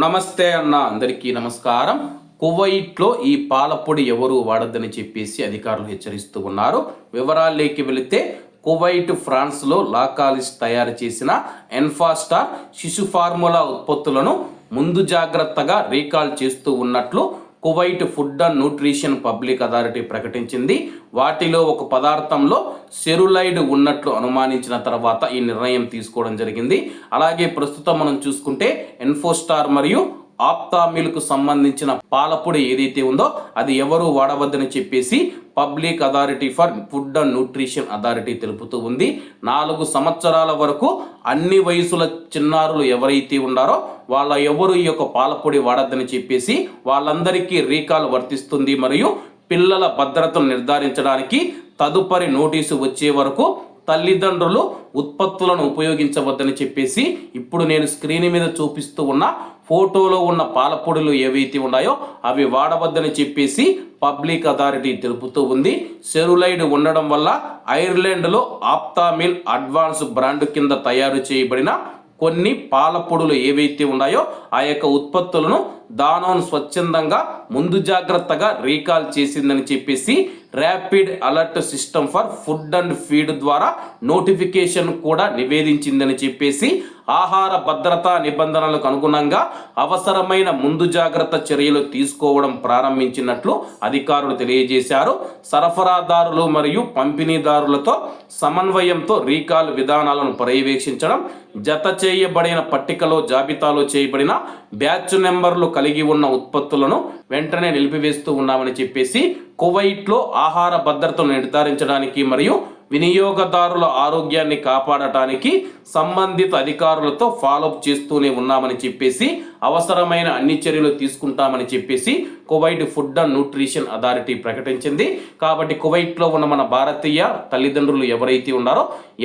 నమస్తే అన్న అందరికీ నమస్కారం. కువైట్లో ఈ పాలపొడి ఎవరు వాడద్దని చెప్పేసి అధికారులు హెచ్చరిస్తూ ఉన్నారు. వివరాల్లోకి వెళితే కువైట్ ఫ్రాన్స్లో లాకాలిస్ తయారు చేసిన ఎన్ఫాస్టార్ శిశు ఫార్ములా ఉత్పత్తులను ముందు జాగ్రత్తగా రీకాల్ చేస్తూ ఉన్నట్లు Kuwait food and nutrition public authority ప్రకటించింది. వాటిలో ఒక పదార్థంలో సెరులైడ్ ఉన్నట్లు అనుమానించిన తర్వాత ఈ నిర్ణయం తీసుకోవడం జరిగింది. అలాగే ప్రస్తుతం మనం చూసుకుంటే ఎన్ఫోస్టార్ మరియు ఆప్తామిల్కు సంబంధించిన పాలపొడి ఏదైతే ఉందో అది ఎవరు వాడవద్దని చెప్పేసి public authority for food and nutrition authority తెలుపుతూ ఉంది. నాలుగు సంవత్సరాల వరకు అన్ని వయసుల చిన్నారులు ఎవరైతే ఉన్నారో వాళ్ళ ఎవరు ఈ యొక్క పాలపొడి వాడద్దని చెప్పేసి వాళ్ళందరికీ రీకాల్ వర్తిస్తుంది. మరియు పిల్లల భద్రతను నిర్ధారించడానికి తదుపరి నోటీసు వచ్చే వరకు తల్లిదండ్రులు ఉత్పత్తులను ఉపయోగించవద్దని చెప్పేసి ఇప్పుడు నేను స్క్రీన్ మీద చూపిస్తూ ఉన్న ఫోటోలో ఉన్న పాలపొడులు ఏవైతే ఉన్నాయో అవి వాడవద్దని చెప్పేసి పబ్లిక్ అథారిటీ తెలుపుతూ ఉంది. సెరులైడ్ ఉండడం వల్ల ఐర్లాండ్లో ఆప్తామిల్ అడ్వాన్స్ బ్రాండ్ కింద తయారు చేయబడిన కొన్ని పాలపొడులు ఏవైతే ఉన్నాయో ఆ యొక్క ఉత్పత్తులను దానోన్ స్వచ్ఛందంగా ముందు జాగ్రత్తగా రీకాల్ చేసిందని చెప్పేసి rapid alert system for food and feed ద్వారా నోటిఫికేషన్ కూడా నివేదించిందని చెప్పేసి ఆహార భద్రతా నిబంధనలకు అనుగుణంగా అవసరమైన ముందు జాగ్రత్త చర్యలు తీసుకోవడం ప్రారంభించినట్లు అధికారులు తెలియజేశారు. సరఫరాదారులు మరియు పంపిణీదారులతో సమన్వయంతో రీకాల్ విధానాలను పర్యవేక్షించడం జత చేయబడిన పట్టికలో జాబితాలో చేయబడిన బ్యాచ్ నెంబర్లు కలిగి ఉన్న ఉత్పత్తులను వెంటనే నిలిపివేస్తూ ఉన్నామని చెప్పేసి కువైట్లో ఆహార భద్రతను నిర్ధారించడానికి మరియు వినియోగదారుల ఆరోగ్యాన్ని కాపాడటానికి సంబంధిత అధికారులతో ఫాలోఅప్ చేస్తూనే ఉన్నామని చెప్పేసి అవసరమైన అన్ని చర్యలు తీసుకుంటామని చెప్పేసి Kuwait food and nutrition authority ప్రకటించింది. కాబట్టి కువైట్లో ఉన్న మన భారతీయ తల్లిదండ్రులు ఎవరైతే ఉన్నారో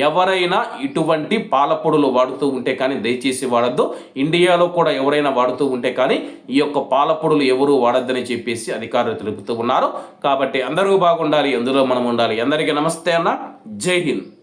ఎవరైనా ఇటువంటి పాలపొడులు వాడుతూ ఉంటే కానీ దయచేసి వాడద్దు. ఇండియాలో కూడా ఎవరైనా వాడుతూ ఉంటే కానీ ఈ యొక్క పాలపొడులు ఎవరు వాడద్దని చెప్పేసి అధికారులు తెలుపుతూ ఉన్నారు. కాబట్టి అందరూ బాగుండాలి అందులో మనం ఉండాలి. అందరికీ నమస్తే అన్న. जय हिंद।